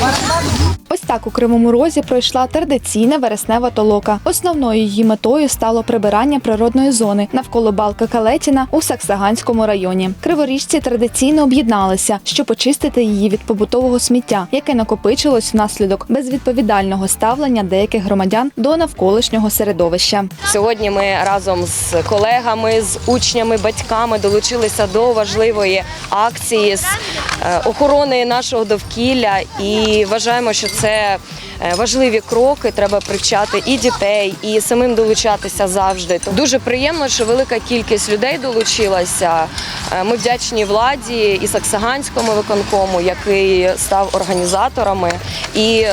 Parang Ось так у Кривому Розі пройшла традиційна вереснева толока. Основною її метою стало прибирання природної зони навколо балки Калетіна у Саксаганському районі. Криворіжці традиційно об'єдналися, щоб очистити її від побутового сміття, яке накопичилось внаслідок безвідповідального ставлення деяких громадян до навколишнього середовища. Сьогодні ми разом з колегами, з учнями, батьками долучилися до важливої акції з е, охорони нашого довкілля і вважаємо, що це е, важливі кроки. Треба привчати і дітей, і самим долучатися завжди. Дуже приємно, що велика кількість людей долучилася. Е, Ми вдячні владі і Саксаганському виконкому, який став організаторами і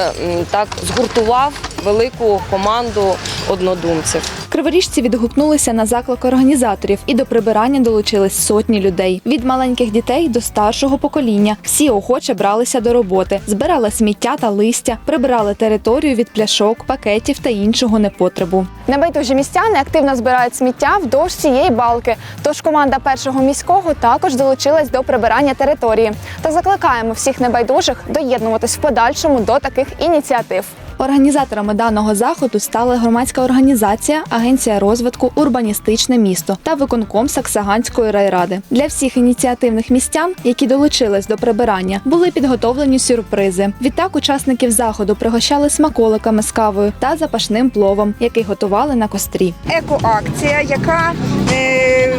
так згуртував велику команду однодумців. Криворіжці відгукнулися на заклик організаторів і до прибирання долучились сотні людей. Від маленьких дітей до старшого покоління. Всі охоче бралися до роботи, збирали сміття та листя, прибирали територію від пляшок, пакетів та іншого непотребу. Небайдужі містяни активно збирають сміття вдовж цієї балки. Тож команда першого міського також долучилась до прибирання території та закликаємо всіх небайдужих доєднуватись в подальшому до таких ініціатив. Організаторами даного заходу стали громадська організація, агенція розвитку Урбаністичне місто та виконком Саксаганської райради. Для всіх ініціативних містян, які долучились до прибирання, були підготовлені сюрпризи. Відтак учасників заходу пригощали смаколиками з кавою та запашним пловом, який готували на кострі. екоакція, яка е,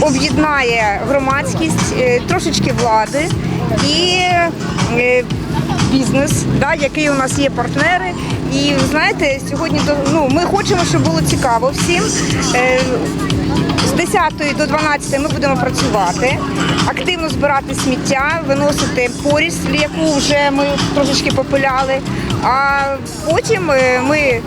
об'єднає громадськість, е, трошечки влади і е, бізнес, да, який у нас є партнери. І знаєте, сьогодні ну, ми хочемо, щоб було цікаво всім. Е, з 10 до 12 ми будемо працювати, активно збирати сміття, виносити поріс, яку вже ми трошечки попиляли. А потім е, ми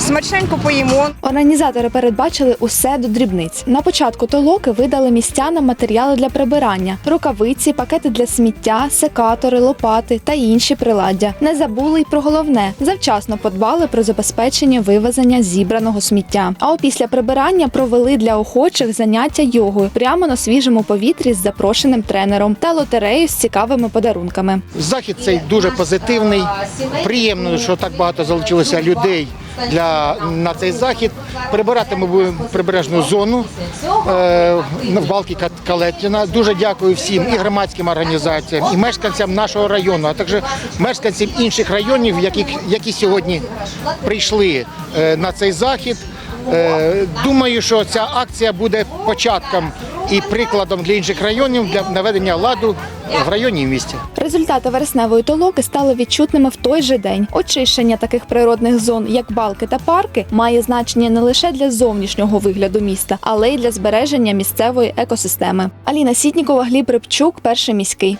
смачненько поїмо. Організатори передбачили усе до дрібниць. На початку толоки видали містянам матеріали для прибирання: рукавиці, пакети для сміття, секатори, лопати та інші приладдя. Не забули й про головне завчасно подбали про забезпечення вивезення зібраного сміття. А опісля прибирання провели для охочих заняття йогою прямо на свіжому повітрі з запрошеним тренером та лотерею з цікавими подарунками. Захід цей дуже позитивний. Приємно, що так багато залучилося людей для на цей захід. Прибирати ми будемо прибережну зону е, балки Калетіна. Дуже дякую всім і громадським організаціям, і мешканцям нашого району, а також мешканцям інших районів, які, які сьогодні прийшли е, на цей захід. Е, Думаю, що ця акція буде початком і прикладом для інших районів для наведення ладу в районі і місті. Результати вересневої толоки стали відчутними в той же день. Очищення таких природних зон, як балки та парки, має значення не лише для зовнішнього вигляду міста, але й для збереження місцевої екосистеми. Аліна Сітнікова, Гліб Рибчук, перший міський.